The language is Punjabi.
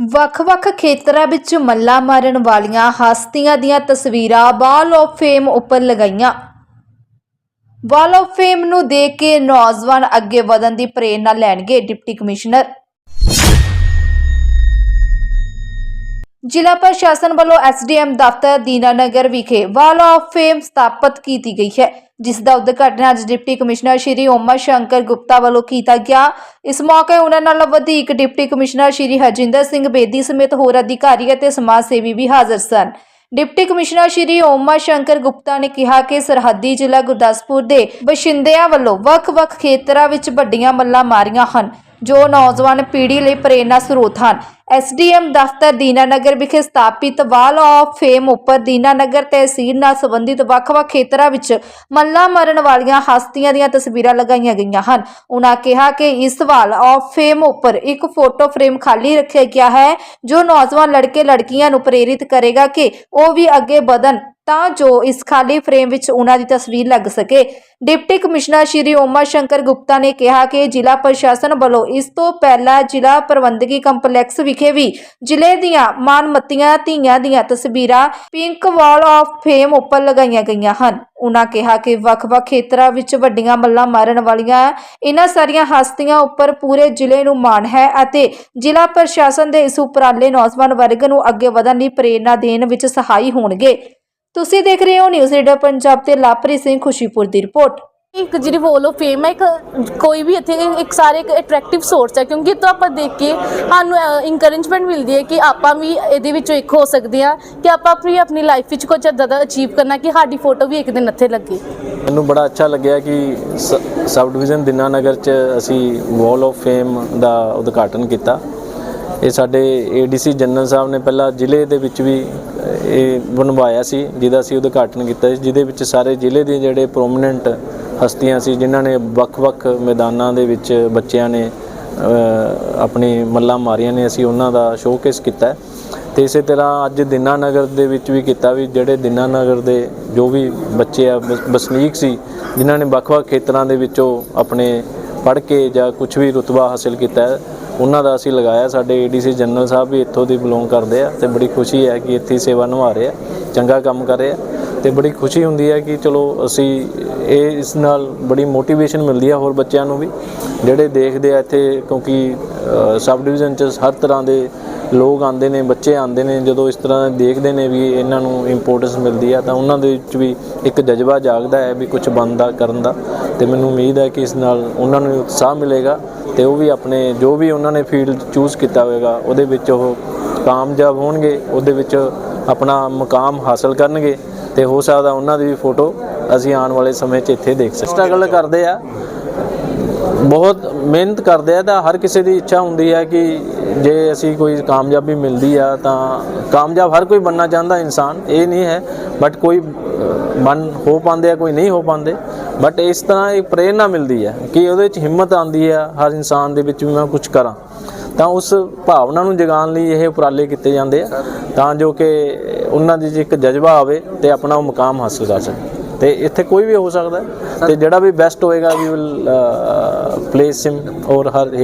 ਵੱਖ-ਵੱਖ ਖੇਤਰਾਂ ਵਿੱਚ ਮੱਲਾ ਮਾਰਨ ਵਾਲੀਆਂ ਹਸਤੀਆਂ ਦੀਆਂ ਤਸਵੀਰਾਂ ਵਾਲ ਆਫ ਫੇਮ ਉੱਪਰ ਲਗਾਈਆਂ। ਵਾਲ ਆਫ ਫੇਮ ਨੂੰ ਦੇਖ ਕੇ ਨੌਜਵਾਨ ਅੱਗੇ ਵਧਣ ਦੀ ਪ੍ਰੇਰਣਾ ਲੈਣਗੇ ਡਿਪਟੀ ਕਮਿਸ਼ਨਰ। ਜ਼ਿਲ੍ਹਾ ਪ੍ਰਸ਼ਾਸਨ ਵੱਲੋਂ ਐਸਡੀਐਮ ਦਫ਼ਤਰ ਦੀਨਾਨਗਰ ਵਿਖੇ ਵਾਲ ਆਫ ਫੇਮ ਸਥਾਪਿਤ ਕੀਤੀ ਗਈ ਹੈ। ਜਿਸ ਦਾ ਉਦਘਾਟਨ ਅੱਜ ਡਿਪਟੀ ਕਮਿਸ਼ਨਰ ਸ਼੍ਰੀ ਓਮਾ ਸ਼ੰਕਰ ਗੁਪਤਾ ਵੱਲੋਂ ਕੀਤਾ ਗਿਆ। ਇਸ ਮੌਕੇ ਉਹਨਾਂ ਨਾਲ ਵਧੀਕ ਡਿਪਟੀ ਕਮਿਸ਼ਨਰ ਸ਼੍ਰੀ ਹਰਜਿੰਦਰ ਸਿੰਘ ਬੇਦੀ ਸਮੇਤ ਹੋਰ ਅਧਿਕਾਰੀ ਅਤੇ ਸਮਾਜ ਸੇਵੀ ਵੀ ਹਾਜ਼ਰ ਸਨ। ਡਿਪਟੀ ਕਮਿਸ਼ਨਰ ਸ਼੍ਰੀ ਓਮਾ ਸ਼ੰਕਰ ਗੁਪਤਾ ਨੇ ਕਿਹਾ ਕਿ ਸਰਹੱਦੀ ਜ਼ਿਲ੍ਹਾ ਗੁਰਦਾਸਪੁਰ ਦੇ ਵਸਿੰਦਿਆਂ ਵੱਲੋਂ ਵੱਖ-ਵੱਖ ਖੇਤਰਾਂ ਵਿੱਚ ਵੱਡੀਆਂ ਮੱਲਾਂ ਮਾਰੀਆਂ ਹਨ। ਜੋ ਨੌਜਵਾਨ ਪੀੜ੍ਹੀ ਲਈ ਪ੍ਰੇਰਨਾ ਸਰੋਤ ਹਨ। ਐਸਡੀਐਮ ਦਫ਼ਤਰ ਦੀਨਾਨਗਰ ਵਿਖੇ ਸਥਾਪਿਤ ਵਾਲ ਆਫ ਫੇਮ ਉੱਪਰ ਦੀਨਾਨਗਰ ਤਹਿਸੀਲ ਨਾਲ ਸੰਬੰਧਿਤ ਵੱਖ-ਵੱਖ ਖੇਤਰਾਂ ਵਿੱਚ ਮੱਲਾਂ ਮਰਨ ਵਾਲੀਆਂ ਹਸਤੀਆਂ ਦੀਆਂ ਤਸਵੀਰਾਂ ਲਗਾਈਆਂ ਗਈਆਂ ਹਨ। ਉਨ੍ਹਾਂ ਕਿਹਾ ਕਿ ਇਸ ਵਾਲ ਆਫ ਫੇਮ ਉੱਪਰ ਇੱਕ ਫੋਟੋ ਫਰੇਮ ਖਾਲੀ ਰੱਖਿਆ ਗਿਆ ਹੈ, ਜੋ ਨੌਜਵਾਨ ਲੜਕੇ ਲੜਕੀਆਂ ਨੂੰ ਪ੍ਰੇਰਿਤ ਕਰੇਗਾ ਕਿ ਉਹ ਵੀ ਅੱਗੇ ਵਧਣ। ਤਾਂ ਜੋ ਇਸ ਖਾਲੀ ਫਰੇਮ ਵਿੱਚ ਉਹਨਾਂ ਦੀ ਤਸਵੀਰ ਲੱਗ ਸਕੇ। ਡਿਪਟੀ ਕਮਿਸ਼ਨਰ ਸ਼੍ਰੀ ਓਮਾ ਸ਼ੰਕਰ ਗੁਪਤਾ ਨੇ ਕਿਹਾ ਕਿ ਜ਼ਿਲ੍ਹਾ ਪ੍ਰਸ਼ਾਸਨ ਵੱਲੋਂ ਇਸ ਤੋਂ ਪਹਿਲਾਂ ਜ਼ਿਲ੍ਹਾ ਪ੍ਰਬੰਧਕੀ ਕੰਪਲੈਕਸ ਵਿਖੇ ਵੀ ਜ਼ਿਲ੍ਹੇ ਦੀਆਂ ਮਾਨਮੱਤੀਆਂ ਧੀਆਂ ਦੀਆਂ ਤਸਵੀਰਾਂ ਪਿੰਕ ਵਾਲ ਆਫ ਫੇਮ ਉੱਪਰ ਲਗਾਈਆਂ ਗਈਆਂ ਹਨ। ਉਹਨਾਂ ਕਿਹਾ ਕਿ ਵੱਖ-ਵੱਖ ਖੇਤਰਾਂ ਵਿੱਚ ਵੱਡੀਆਂ ਮੱਲਾਂ ਮਾਰਨ ਵਾਲੀਆਂ ਇਹਨਾਂ ਸਾਰੀਆਂ ਹਸਤੀਆਂ ਉੱਪਰ ਪੂਰੇ ਜ਼ਿਲ੍ਹੇ ਨੂੰ ਮਾਣ ਹੈ ਅਤੇ ਜ਼ਿਲ੍ਹਾ ਪ੍ਰਸ਼ਾਸਨ ਦੇ ਇਸ ਉਪਰਾਲੇ ਨੌਜਵਾਨ ਵਰਗ ਨੂੰ ਅੱਗੇ ਵਧਣ ਲਈ ਪ੍ਰੇਰਣਾ ਦੇਣ ਵਿੱਚ ਸਹਾਈ ਹੋਣਗੇ। ਤੁਸੀਂ ਦੇਖ ਰਹੇ ਹੋ ਨਿਊਜ਼ ਰੀਡਰ ਪੰਜਾਬ ਤੇ ਲਾਪ੍ਰੀਤ ਸਿੰਘ ਖੁਸ਼ੀਪੁਰ ਦੀ ਰਿਪੋਰਟ। ਇੱਕ ਜਿਹੜੀ ਵੋਲ ਆਫ ਫੇਮ ਹੈ ਇੱਕ ਕੋਈ ਵੀ ਇੱਥੇ ਇੱਕ ਸਾਰੇ ਇੱਕ ਅਟਰੈਕਟਿਵ ਸੋਰਸ ਹੈ ਕਿਉਂਕਿ ਤੋਂ ਆਪਾਂ ਦੇਖ ਕੇ ਸਾਨੂੰ ਇਨਕਰੇਜਮੈਂਟ ਮਿਲਦੀ ਹੈ ਕਿ ਆਪਾਂ ਵੀ ਇਹਦੇ ਵਿੱਚੋਂ ਇੱਕ ਹੋ ਸਕਦੇ ਹਾਂ ਕਿ ਆਪਾਂ ਆਪਣੀ ਆਪਣੀ ਲਾਈਫ ਵਿੱਚ ਕੁਝ ਜ਼ਿਆਦਾ ਅਚੀਵ ਕਰਨਾ ਕਿ ਸਾਡੀ ਫੋਟੋ ਵੀ ਇੱਕ ਦਿਨ ਇੱਥੇ ਲੱਗੇ। ਮੈਨੂੰ ਬੜਾ ਅੱਛਾ ਲੱਗਿਆ ਕਿ ਸਬ ਡਿਵੀਜ਼ਨ ਦਿਨਾਨਗਰ ਚ ਅਸੀਂ ਵਾਲ ਆਫ ਫੇਮ ਦਾ ਉਦਘਾਟਨ ਕੀਤਾ। ਇਹ ਸਾਡੇ ਏਡੀਸੀ ਜਨਰਲ ਸਾਹਿਬ ਨੇ ਪਹਿਲਾਂ ਜ਼ਿਲ੍ਹੇ ਦੇ ਵਿੱਚ ਵੀ ਇਹ ਬਣਵਾਇਆ ਸੀ, ਜਿਹਦਾ ਅਸੀਂ ਉਦਘਾਟਨ ਕੀਤਾ ਸੀ, ਜਿਹਦੇ ਵਿੱਚ ਸਾਰੇ ਜ਼ਿਲ੍ਹੇ ਦੇ ਜਿਹੜੇ ਪ੍ਰੋਮਿਨੈਂਟ ਹਸਤੀਆਂ ਸੀ, ਜਿਨ੍ਹਾਂ ਨੇ ਵੱਖ-ਵੱਖ ਮੈਦਾਨਾਂ ਦੇ ਵਿੱਚ ਬੱਚਿਆਂ ਨੇ ਆਪਣੀ ਮੱਲਾਂ ਮਾਰੀਆਂ ਨੇ, ਅਸੀਂ ਉਹਨਾਂ ਦਾ ਸ਼ੋਕੇਸ ਕੀਤਾ ਹੈ। ਤੇ ਇਸੇ ਤਰ੍ਹਾਂ ਅੱਜ ਦਿਨਾਨਗਰ ਦੇ ਵਿੱਚ ਵੀ ਕੀਤਾ ਵੀ, ਜਿਹੜੇ ਦਿਨਾ ਨਗਰ ਦੇ ਜੋ ਵੀ ਬੱਚੇ ਆ ਵਸ- ਵਸਨੀਕ ਸੀ, ਜਿਨ੍ਹਾਂ ਨੇ ਵੱਖ-ਵੱਖ ਖੇਤਰਾਂ ਦੇ ਵਿੱਚੋਂ ਆਪਣੇ ਪੜ੍ਹ ਕੇ ਜਾਂ ਕੁਝ ਵੀ ਰੁਤਬਾ ਹਾਸਿਲ ਕੀਤਾ ਉਹਨਾਂ ਦਾ ਅਸੀਂ ਲਗਾਇਆ, ਸਾਡੇ ਏਡੀਸੀ ਜਨਰਲ ਸਾਹਿਬ ਵੀ ਇੱਥੋਂ ਦੀ ਬਿਲੋਂਗ ਕਰਦੇ ਆ ਤੇ ਬੜੀ ਖੁਸ਼ੀ ਹੈ ਕਿ ਇੱਥੇ ਸੇਵਾ ਨਿਭਾ ਰਹੇ ਆ, ਚੰਗਾ ਕੰਮ ਕਰ ਰਹੇ ਆ ਤੇ ਬੜੀ ਖੁਸ਼ੀ ਹੁੰਦੀ ਹੈ ਕਿ ਚਲੋ ਅਸੀਂ ਇਹ ਇਸ ਨਾਲ ਬੜੀ ਮੋਟੀਵੇਸ਼ਨ ਮਿਲਦੀ ਹੈ ਹੋਰ ਬੱਚਿਆਂ ਨੂੰ ਵੀ, ਜਿਹੜੇ ਦੇਖਦੇ ਆ ਇੱਥੇ ਕਿਉਂਕਿ ਸਬ ਡਿਵੀਜ਼ਨ ਚ ਹਰ ਤਰ੍ਹਾਂ ਦੇ ਲੋਕ ਆਉਂਦੇ ਨੇ, ਬੱਚੇ ਆਉਂਦੇ ਨੇ, ਜਦੋਂ ਇਸ ਤਰ੍ਹਾਂ ਦੇਖਦੇ ਨੇ ਵੀ ਇਹਨਾਂ ਨੂੰ ਇੰਪੋਰਟੈਂਸ ਮਿਲਦੀ ਆ, ਤਾਂ ਉਹਨਾਂ ਦੇ ਵਿੱਚ ਵੀ ਇੱਕ ਜਜ਼ਬਾ ਜਾਗਦਾ ਹੈ ਵੀ ਕੁਝ ਬਣਦਾ, ਕਰਨ ਦਾ। ਤੇ ਮੈਨੂੰ ਉਮੀਦ ਹੈ ਕਿ ਇਸ ਨਾਲ ਉਹਨਾਂ ਨੂੰ ਉਤਸ਼ਾਹ ਮਿਲੇਗਾ ਤੇ ਉਹ ਵੀ ਆਪਣੇ, ਜੋ ਵੀ ਉਹਨਾਂ ਨੇ ਫੀਲਡ ਚੂਜ਼ ਕੀਤਾ ਹੋਵੇਗਾ ਉਹਦੇ ਵਿੱਚ ਉਹ ਕਾਮਯਾਬ ਹੋਣਗੇ, ਉਹਦੇ ਵਿੱਚ ਆਪਣਾ ਮੁਕਾਮ ਹਾਸਲ ਕਰਨਗੇ ਤੇ ਹੋ ਸਕਦਾ ਉਹਨਾਂ ਦੀ ਵੀ ਫੋਟੋ ਅਸੀਂ ਆਉਣ ਵਾਲੇ ਸਮੇਂ 'ਚ ਇੱਥੇ ਦੇਖ ਸਕਦੇ ਸਟਰਗਲ ਕਰਦੇ ਆ। ਬਹੁਤ ਮਿਹਨਤ ਕਰਦੇ ਆ ਤਾਂ ਹਰ ਕਿਸੇ ਦੀ ਇੱਛਾ ਹੁੰਦੀ ਹੈ ਕਿ ਜੇ ਅਸੀਂ ਕੋਈ ਕਾਮਯਾਬੀ ਮਿਲਦੀ ਆ ਤਾਂ ਕਾਮਯਾਬ ਹਰ ਕੋਈ ਬੰਨਾ ਚਾਹੁੰਦਾ ਇਨਸਾਨ, ਇਹ ਨਹੀਂ ਹੈ ਬਟ ਕੋਈ ਬਣ ਹੋ ਪਾਉਂਦੇ ਆ, ਕੋਈ ਨਹੀਂ ਹੋ ਪਾਉਂਦੇ ਬਟ ਇਸ ਤਰ੍ਹਾਂ ਇੱਕ ਪ੍ਰੇਰਨਾ ਮਿਲਦੀ ਹੈ ਕਿ ਉਹਦੇ ਵਿੱਚ ਹਿੰਮਤ ਆਉਂਦੀ ਆ ਹਰ ਇਨਸਾਨ ਦੇ ਵਿੱਚ ਵੀ ਮੈਂ ਕੁਝ ਕਰਾਂ। ਤਾਂ ਉਸ ਭਾਵਨਾ ਨੂੰ ਜਗਾਉਣ ਲਈ ਇਹ ਉਪਰਾਲੇ ਕੀਤੇ ਜਾਂਦੇ ਆ, ਤਾਂ ਜੋ ਕਿ ਉਹਨਾਂ ਦੇ 'ਚ ਇੱਕ ਜਜ਼ਬਾ ਆਵੇ ਤੇ ਆਪਣਾ ਉਹ ਮੁਕਾਮ ਹਾਸਲ ਕਰ ਸਕੇ ਤੇ ਇੱਥੇ ਕੋਈ ਵੀ ਹੋ ਸਕਦਾ ਹੈ, ਤੇ ਜਿਹੜਾ ਵੀ ਬੈਸਟ ਹੋਏਗਾ ਵੀ ਵਿਲ ਪਲੇਸ ਹਿਮ ਔਰ ਹਰ